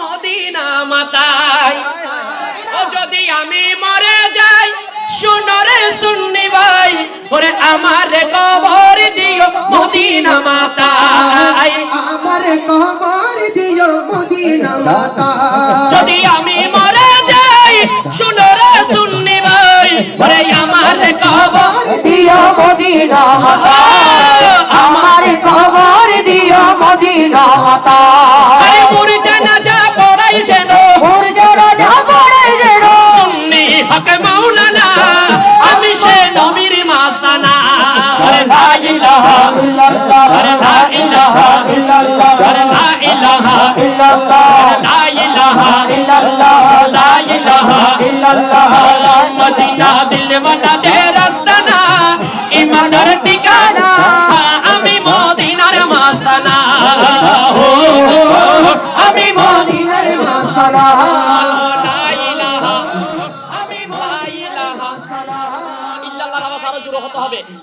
Medina মাতাই ও যদি আমি মরে যাই শুনরে শুননি ভাই ওরে আমার কবর দিও মদিনা মাতাই আমার কবর দিও মদিনা মাতাই যদি আমি মরে যাই শুনরে শুননি ভাই ওরে আমার কবর দিও মদিনা মাতাই আমার কবর দিও মদিনা মাতাই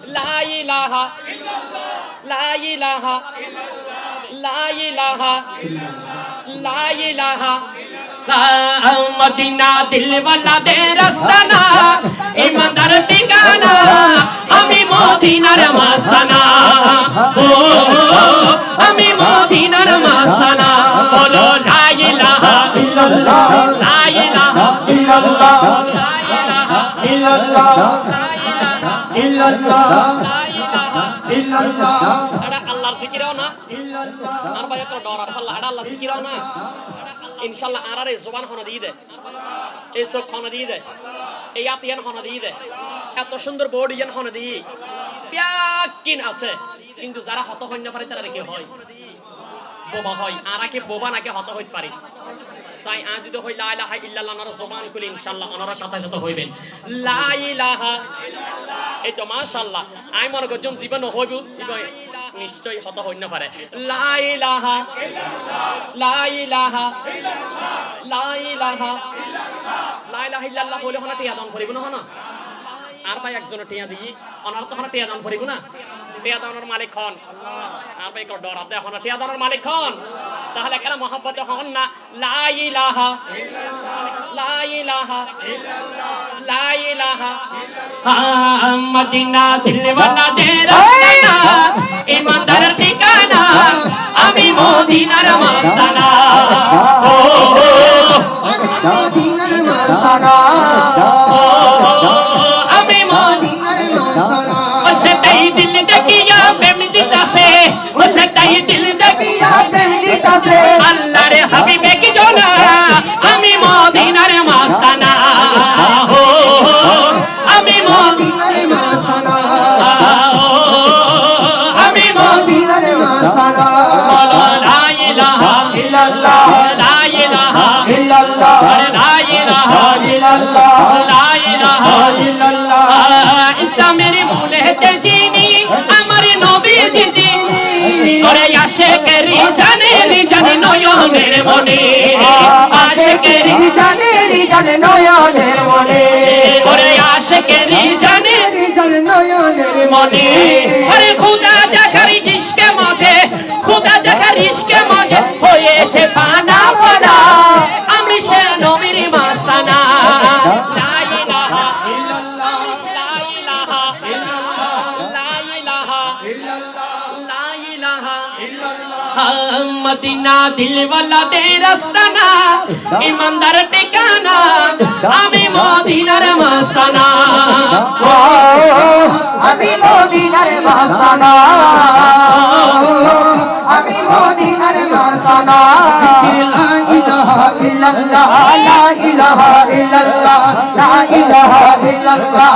লা ইলাহা লা ইলাহা লা ইলাহা লা ইলাহা মদিনা দিল ওয়ালা দে রাস্তানা। ইমানদার ঠিকানা। আমি মদিনার মাস্তানা। ও, আমি মদিনার মাস্তানা। বলো লা ইলাহা ইল্লাল্লাহ। লা ইলাহা ইল্লাল্লাহ। লা ইলাহা ইল্লাল্লাহ। আল্লাহর জিকিরও না। আর ভাই এত ডর আর পাল্লা। এটা আল্লাহর না। ইনশাআল্লাহ আর আর এই জবান হন দিয়ে দে। এই চোখ হন দিয়ে দে। এই আতিয়ান হন দিয়ে দে। এত সুন্দর বডি ইয়ান হন দিয়ে। প্যাকিন আছে। কিন্তু যারা হত হইন না পারে তারা কি হয়? বোবা হয়। আর কি বোবা নাকি হত হইতে পারে? সাই আজ যদি হই লা ইলাহা ইল্লাল্লাহ নার জবান কুল ইনশাআল্লাহ ওনারা সাথে সাথে হইবেন। লা ইলাহা এই তো মাশাআল্লাহ। আই মনে করজন জীবন হইব নিশ্চয়ই হত হইন না পারে। লা ইলাহা লা ইলাহা লা ইলাহা লা ইলাহা ইল্লাল্লাহ হইলে হনা টিয়া দান করিব না হনা? আর ভাই একজন টিয়া দিই অনার তো হনা টিয়া দান করিব না? টিয়া দানের মালিক হন। আর ভাই কর ডর হনা টিয়া দানের মালিক হন। তাহলে কেন মহব্বতে হন না লা ইলাহা লা ইলাহা লা ইলাহা মদিনা দিলওয়ালা দে আশেকেরি জানে জানে নয়নের জানে জানে নয়নের মনে। করে আশেকেরি জানে জানে নয়নের মনে। আরে খুদা মাঝে, হয়েছে পানা মদিনা দিলওয়ালা দে রাস্তানা ইমানদার ঠিকানা আমি মদিনার মাস্তানা আমি মদিনার মাস্তানা আমি মদিনার মাস্তানা লা ইলাহা ইল্লাল্লাহ লা ইলাহা ইল্লাল্লাহ লা ইলাহা ইল্লাল্লাহ